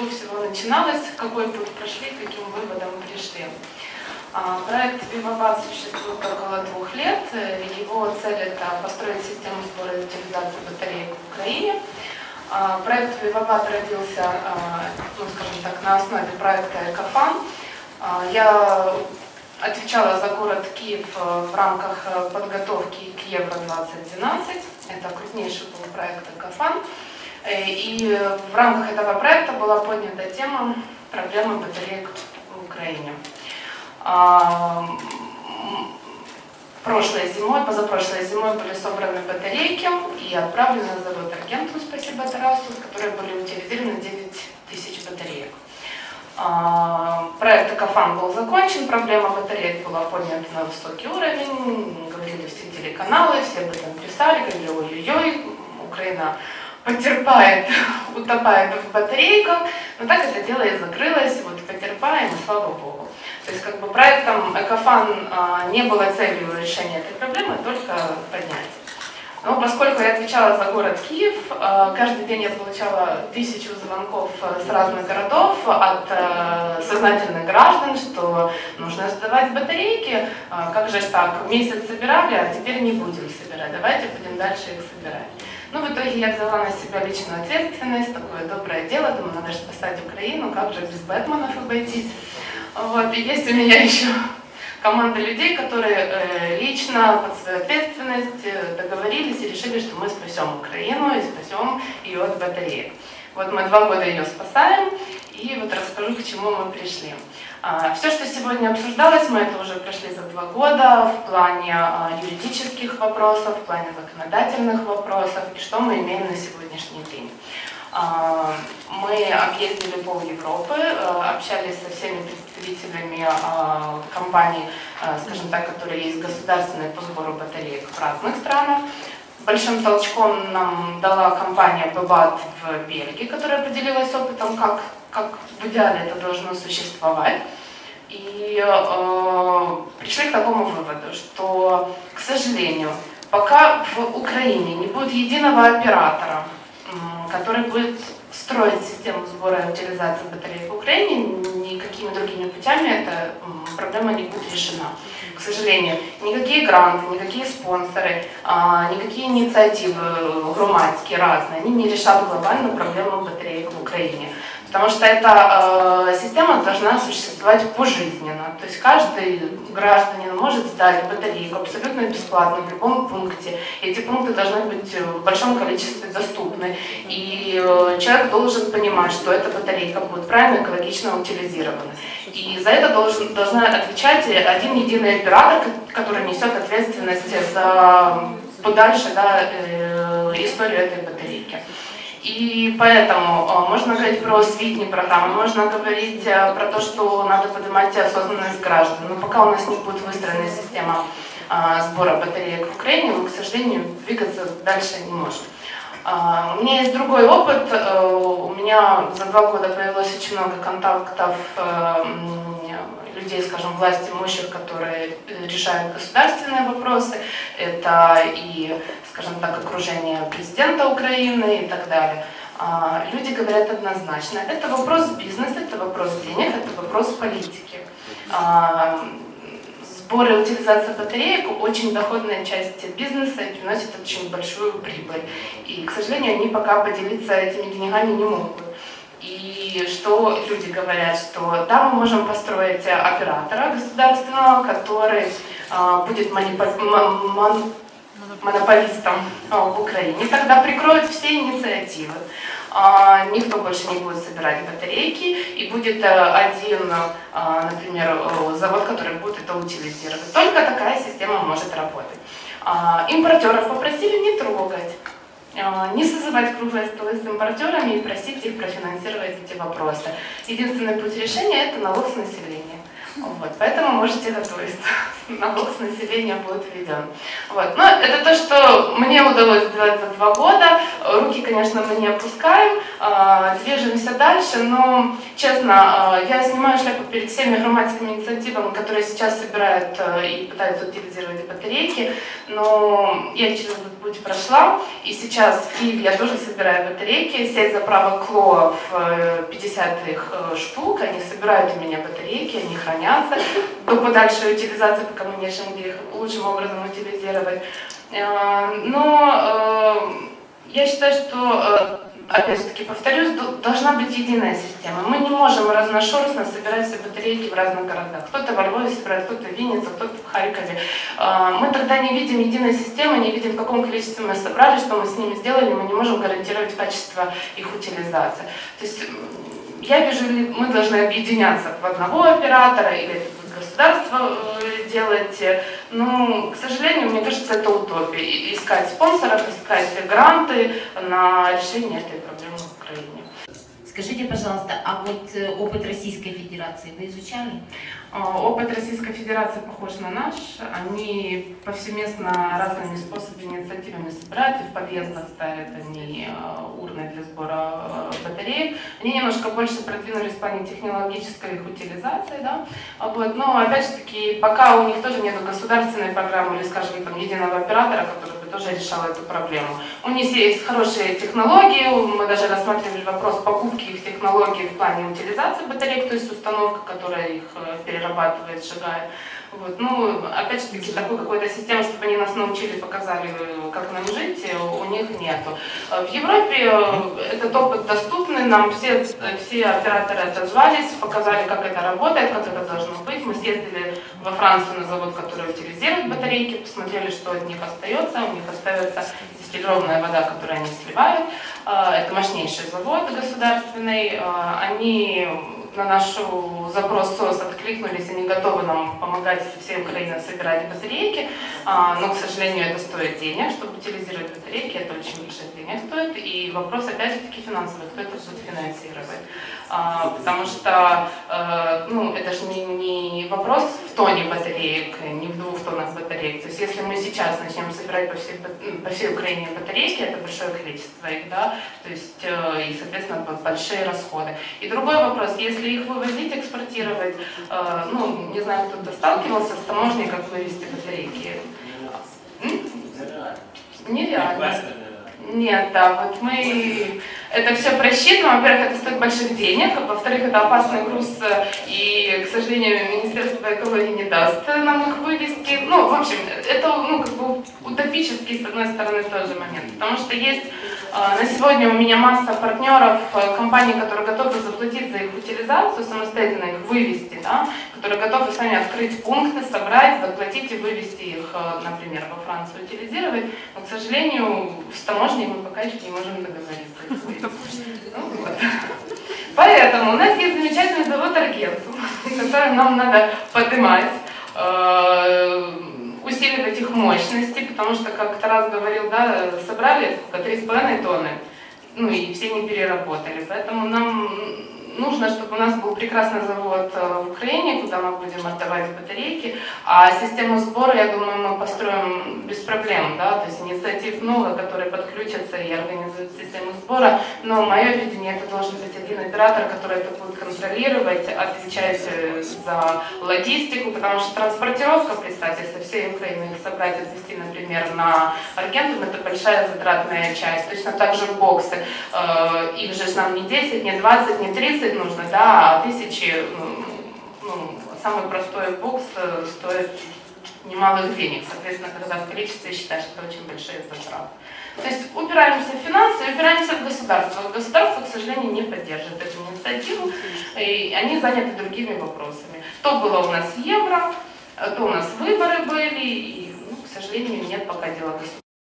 чего всего начиналось, какой путь прошли, каким выводам пришли. А, проект Вивабат существует около двух лет. Его цель – это построить систему сбора и утилизации батареек в Украине. А, проект Вивабат родился, а, ну, скажем так, на основе проекта «Экофан». Я отвечала за город Киев в рамках подготовки к Евро-2012. Это крупнейший был проект «Экофан». И в рамках этого проекта была поднята тема проблемы батареек в Украине. А, прошлой зимой, позапрошлой зимой были собраны батарейки и отправлены на завод Аргентум, спасибо Тарасу, которые были утилизированы 9 тысяч батареек. А, проект Экофан был закончен, проблема батареек была поднята на высокий уровень, говорили все телеканалы, все об этом писали, говорили, ой-ой-ой, Украина потерпает, утопает в батарейках, но так это дело и закрылось, вот потерпаем, слава Богу. То есть как бы проектом Экофан а, не было целью решения этой проблемы, только поднять. Но поскольку я отвечала за город Киев, а, каждый день я получала тысячу звонков с разных городов от а, сознательных граждан, что нужно сдавать батарейки, как же так, месяц собирали, а теперь не будем собирать, давайте будем дальше их собирать. Ну, в итоге я взяла на себя личную ответственность, такое доброе дело, думаю, надо же спасать Украину, как же без Бэтменов обойтись. Вот, и есть у меня еще команда людей, которые э, лично под свою ответственность э, договорились и решили, что мы спасем Украину и спасем ее от батареек. Вот мы два года ее спасаем, и вот расскажу, к чему мы пришли. А, все, что сегодня обсуждалось, мы это уже прошли за два года в плане а, юридических вопросов, в плане законодательных вопросов, и что мы имеем на сегодняшний день. А, мы объездили пол Европы, общались со всеми представителями компаний, скажем так, которые есть государственные по сбору батареек в разных странах. Большим толчком нам дала компания Бабат в Бельгии, которая поделилась опытом, как, как в идеале это должно существовать. И э, пришли к такому выводу, что, к сожалению, пока в Украине не будет единого оператора, который будет строить систему сбора и утилизации батареек в Украине, никакими другими путями эта проблема не будет решена. К сожалению, никакие гранты, никакие спонсоры, а, никакие инициативы громадские разные, они не решат глобальную проблему батареек в Украине. Потому что эта э, система должна существовать пожизненно. То есть каждый гражданин может сдать батарейку абсолютно бесплатно в любом пункте. Эти пункты должны быть в большом количестве доступны. И э, человек должен понимать, что эта батарейка будет правильно экологично утилизирована. И за это должен, должна отвечать один единый оператор, который несет ответственность за подальше да, э, историю этой батарейки. И поэтому э, можно говорить про освітні программы, можно говорить э, про то, что надо поднимать осознанность граждан. Но пока у нас не будет выстроена система э, сбора батареек в Украине, мы, к сожалению, двигаться дальше не можем. У меня есть другой опыт. У меня за два года появилось очень много контактов людей, скажем, власти имущих, которые решают государственные вопросы. Это и, скажем так, окружение президента Украины и так далее. А, люди говорят однозначно, это вопрос бизнеса, это вопрос денег, это вопрос политики. А, сбор и утилизация батареек очень доходная часть бизнеса и приносит очень большую прибыль. И, к сожалению, они пока поделиться этими деньгами не могут. И что люди говорят, что да, мы можем построить оператора государственного, который э, будет монополистом э, в Украине, тогда прикроют все инициативы. Э, никто больше не будет собирать батарейки, и будет э, один, э, например, завод, который будет это утилизировать. Только такая система может работать. Э, импортеров попросили не трогать. А, не созывать круглые столы с импортерами и просить их профинансировать эти вопросы. Единственный путь решения – это налог с населения. Вот, поэтому можете готовиться. Налог с населения будет введен. Вот. Но это то, что мне удалось сделать за два года. Руки, конечно, мы не опускаем, а, движемся дальше, но, честно, а, я снимаю шляпу перед всеми громадскими инициативами, которые сейчас собирают а, и пытаются утилизировать батарейки, но я через этот путь прошла, и сейчас в Киеве я тоже собираю батарейки, сеть заправок Клоа в 50 их штук, они собирают у меня батарейки, они хранятся до подальшей утилизации, пока мы не решим, их лучшим образом утилизировать. Но я считаю, что опять же таки повторюсь, должна быть единая система. Мы не можем разношерстно собирать все батарейки в разных городах. Кто-то во Львове собирает, кто-то в Виннице, кто-то в Харькове. Мы тогда не видим единой системы, не видим, в каком количестве мы собрали, что мы с ними сделали, мы не можем гарантировать качество их утилизации. То есть я вижу, мы должны объединяться в одного оператора, или это государство э, делать. Но, к сожалению, мне кажется, это утопия. Искать спонсоров, искать гранты на решение этой проблемы. Скажите, пожалуйста, а вот э, опыт Российской Федерации вы изучали? А, опыт Российской Федерации похож на наш. Они повсеместно разными способами, инициативами собирают, и в подъездах ставят они а, урны для сбора а, батареек. Они немножко больше продвинулись в плане технологической их утилизации, да? вот. но опять же таки, пока у них тоже нет государственной программы или, скажем, там, единого оператора, который тоже решала эту проблему. У них есть хорошие технологии, мы даже рассматривали вопрос покупки их технологий в плане утилизации батареек, то есть установка, которая их э, перерабатывает, сжигает. Вот. Ну, опять же таки, такой какой-то системы, чтобы они нас научили, показали, как нам жить, у них нету. В Европе э, этот опыт доступный, нам все, все операторы отозвались, показали, как это работает, как это должно быть. Мы съездили во Францию на завод, который утилизирует батарейки, посмотрели, что от них остается. У них остается дистиллированная вода, которую они сливают. Э, это мощнейший завод государственный. Э, они на наш запрос СОС откликнулись, они готовы нам помогать всей Украине собирать батарейки, а, но, к сожалению, это стоит денег, чтобы утилизировать батарейки, это очень больших денег стоит, и вопрос, опять же таки, финансовый, кто это будет финансировать. А, потому что э, ну, это же не, не вопрос в тоне батареек, не в двух тоннах батареек. То есть если мы сейчас начнем собирать по всей, по всей Украине батарейки, это большое количество их, да, то есть э, и, соответственно, большие расходы. И другой вопрос, если их вывозить, экспортировать, э, ну, не знаю, кто-то сталкивался с таможней, как вывести батарейки. Нереально. Нет, да, вот мы это все просчитано. Во-первых, это стоит больших денег, во-вторых, это опасный груз, и, к сожалению, Министерство экологии не даст нам их вывести. Ну, в общем, это ну, как бы утопический, с одной стороны, тоже момент. Потому что есть а, на сегодня у меня масса партнеров, э, компаний, которые готовы заплатить за их утилизацию, самостоятельно их вывести, да, которые готовы сами открыть пункты, собрать, заплатить и вывести их, э, например, во Францию утилизировать. Но, к сожалению, с таможней мы пока еще не можем договориться. Ну, вот. Поэтому у нас есть замечательный завод Аргенту, который нам надо поднимать, э, усиливать их мощности, потому что, как Тарас говорил, да, собрали сколько, 3,5 тонны, ну и все не переработали. Поэтому нам нужно, чтобы у нас был прекрасный завод э, в Украине, куда мы будем отдавать батарейки, а систему сбора, я думаю, мы построим без проблем, да, то есть инициатив много, которые подключатся и организуют систему сбора, но мое видение, это должен быть один оператор, который это будет контролировать, отвечать э, за логистику, потому что транспортировка, представьте, со всей Украины их собрать, отвезти, например, на Аргентум, это большая затратная часть, точно так же боксы, э, их же нам не 10, не 20, не 30, 30 нужно, да, а тысячи, ну, ну, самый простой бокс э, стоит немалых денег. Соответственно, когда в количестве считаешь, это очень большие затраты. То есть упираемся в финансы, упираемся в государство. Государство, к сожалению, не поддерживает эту инициативу, и они заняты другими вопросами. То было у нас евро, то у нас выборы были, и, ну, к сожалению, нет пока дела государства